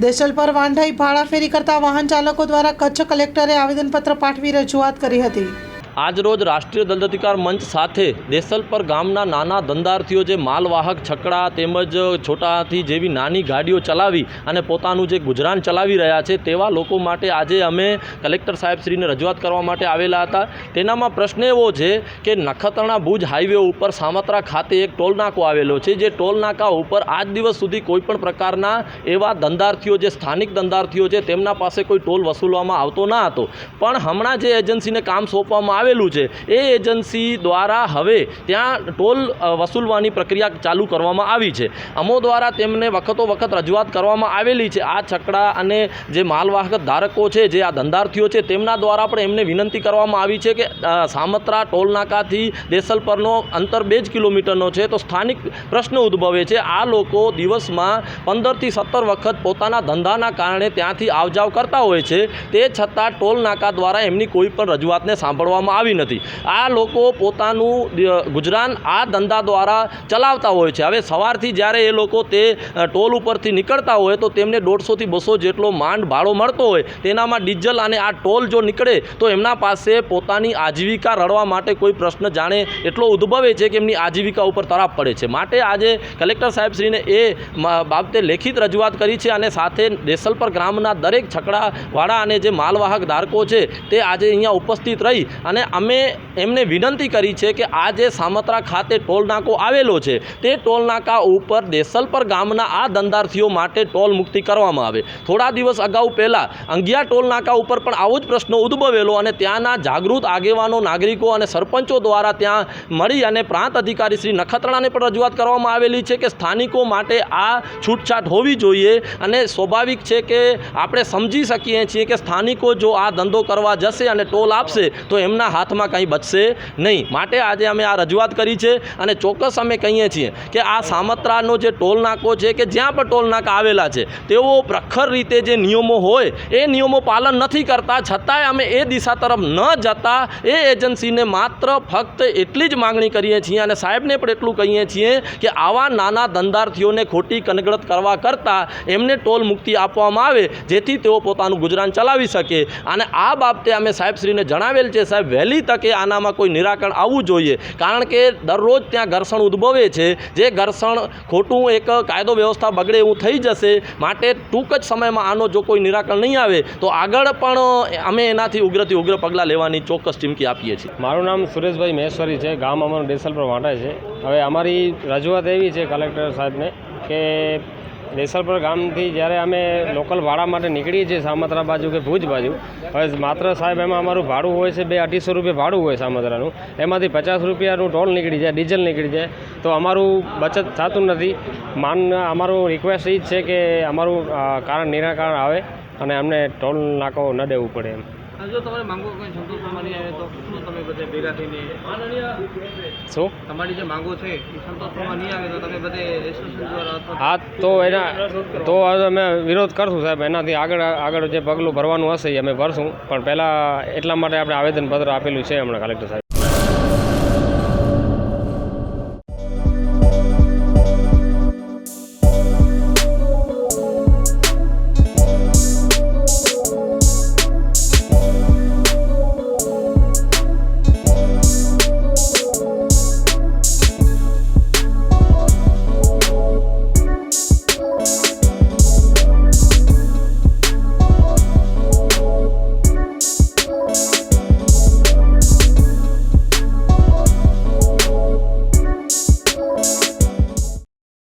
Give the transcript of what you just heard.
દેશલ પર વાંઢાઈ ભાડાફેરી કરતા વાહન ચાલકો દ્વારા કચ્છ કલેક્ટરે આવેદનપત્ર પાઠવી રજૂઆત કરી હતી. આજરોજ રાષ્ટ્રીય દંડધિકાર મંચ સાથે દેસલપર ગામના નાના ધંધાર્થીઓ જે માલવાહક, છકડા તેમજ છોટાથી જેવી નાની ગાડીઓ ચલાવી અને પોતાનું જે ગુજરાન ચલાવી રહ્યા છે તેવા લોકો માટે આજે અમે કલેક્ટર સાહેબશ્રીને રજૂઆત કરવા માટે આવેલા હતા. તેનામાં પ્રશ્ન એવો છે કે નખત્રાણા ભુજ હાઈવે ઉપર સામત્રા ખાતે એક ટોલનાકો આવેલો છે. જે ટોલનાકા ઉપર આજ દિવસ સુધી કોઈપણ પ્રકારના એવા ધંધાર્થીઓ, જે સ્થાનિક ધંધાર્થીઓ છે, તેમના પાસે કોઈ ટોલ વસૂલવામાં આવતો ના હતો. પણ હમણાં જે એજન્સીને કામ સોંપવામાં આવેલું છે. એ એજન્સી દ્વારા હવે ત્યાં ટોલ વસૂલવાની પ્રક્રિયા ચાલુ કરવામાં આવી છે. અમો દ્વારા તેમને વખતો વખત રજૂઆત કરવામાં આવેલી છે. આ છકડા અને જે માલવાહક ધારકો છે, જે આ ધંધાર્થીઓ છે, તેમના દ્વારા પણ એમને વિનંતી કરવામાં આવી છે કે સામત્રા ટોલ નાકાથી દેસલ પરનો અંતર બે જ કિલોમીટરનો છે. તો સ્થાનિક પ્રશ્ન ઉદ્ભવે છે, આ લોકો દિવસમાં પંદરથી સત્તર વખત પોતાના ધંધાના કારણે ત્યાંથી આવજાવ કરતા હોય છે. તે છતાં ટોલ નાકા દ્વારા એમની કોઈ પણ રજૂઆતને સાંભળવામાં આવી નથી. આ લોકો પોતાનું ગુજરાન આ ધંધા દ્વારા ચલાવતા હોય છે. હવે સવારથી જ્યારે એ લોકો તે ટોલ ઉપરથી નીકળતા હોય તો તેમને દોઢસોથી બસો જેટલો માંડ ભાડો મળતો હોય. તેનામાં ડીઝલ અને આ ટોલ જો નીકળે તો એમના પાસે પોતાની આજીવિકા રળવા માટે કોઈ પ્રશ્ન જાણે એટલો ઉદ્ભવે છે કે એમની આજીવિકા ઉપર તરાપ પડે છે. માટે આજે કલેક્ટર સાહેબશ્રીને એ બાબતે લેખિત રજૂઆત કરી છે અને સાથે દેસલપર ગ્રામના દરેક છકડાવાળા અને જે માલવાહક ધારકો છે તે આજે અહીંયા ઉપસ્થિત રહી અને અમે એમને વિનંતી કરી છે કે આ જે સામત્રા ખાતે ટોલ નાકો આવેલો છે, તે ટોલ નાકા ઉપર દેસલપર ગામના આ ધંધાર્થીઓ માટે ટોલ મુક્તિ કરવામાં આવે. થોડા દિવસ અગાઉ પહેલાં અંગિયા ટોલ નાકા ઉપર પણ આવો જ પ્રશ્ન ઉદ્ભવેલો અને ત્યાંના જાગૃત આગેવાનો, નાગરિકો અને સરપંચો દ્વારા ત્યાં મળી અને પ્રાંત અધિકારી શ્રી નખત્રાણાને પણ રજૂઆત કરવામાં આવેલી છે કે સ્થાનિકો માટે આ છૂટછાટ હોવી જોઈએ અને સ્વાભાવિક છે કે આપણે સમજી શકીએ છીએ કે સ્થાનિકો જો આ ધંધો કરવા જશે અને ટોલ આપશે, તો એમના હાથમાં કંઈ બચશે નહીં. માટે આજે અમે આ રજૂઆત કરી છે અને ચોક્કસ અમે કહીએ છીએ કે આ સામત્રાનો જે ટોલ નાકો છે કે જ્યાં પણ ટોલ નાકા આવેલા છે, તેઓ પ્રખર રીતે જે નિયમો હોય, એ નિયમો પાલન નથી કરતા. છતાંય અમે એ દિશા તરફ ન જતા. એ એજન્સીને માત્ર ફક્ત એટલી જ માગણી કરીએ છીએ અને સાહેબને પણ એટલું કહીએ છીએ કે આવા નાના ધંધાર્થીઓને ખોટી કનગડત કરવા કરતાં એમને ટોલ મુક્તિ આપવામાં આવે, જેથી તેઓ પોતાનું ગુજરાન ચલાવી શકે. અને આ બાબતે અમે સાહેબશ્રીને જણાવેલ છે સાહેબ વહેલી તકે આનામાં કોઈ નિરાકરણ આવવું જોઈએ. કારણ કે દરરોજ ત્યાં ઘર્ષણ ઉદ્ભવે છે. જે ઘર્ષણ ખોટું એક કાયદો વ્યવસ્થા બગડે એવું થઈ જશે, માટે ટૂંક જ સમયમાં આનો જો કોઈ નિરાકરણ નહીં આવે, તો આગળ પણ અમે એનાથી ઉગ્રથી ઉગ્ર પગલાં લેવાની ચોક્કસ ચીમકી આપીએ છીએ. મારું નામ સુરેશભાઈ મહેશ્વરી છે. ગામ અમારું દેસલ પર વાંટા છે. હવે અમારી રજૂઆત એવી છે કલેક્ટર સાહેબને કે દેસલપર ગામથી જ્યારે અમે લોકલ ભાડા માટે નીકળીએ છીએ સામત્રા બાજુ કે ભુજ બાજુ, હવે માત્ર સાહેબ એમાં અમારું ભાડું હોય છે બે અઢીસો રૂપિયા ભાડું હોય સામત્રાનું. એમાંથી પચાસ રૂપિયાનું ટોલ નીકળી જાય, ડીઝલ નીકળી જાય. તો અમારું બચત થતું નથી. માન, અમારું રિક્વેસ્ટ એ જ છે કે અમારું કારણ નિરાકરણ આવે અને અમને ટોલ નાકો ન દેવું પડે એમ. જો તમારે માંગો કોઈ સંતોષમાં નહીં આવે તો શું તમે બધે ભેગા થઈને શું? તમારી જે માંગો છે એ સંતોષમાં નહીં આવે તો તમે બધે એસોસિએશન દ્વારા હા તો એના તો અમે વિરોધ કરશું સાહેબ. એનાથી આગળ આગળ જે પગલું ભરવાનું હશે એ અમે ભરશું. પણ પહેલાં એટલા માટે આપણે આવેદનપત્ર આપેલું છે હમણાં કલેક્ટર સાહેબ.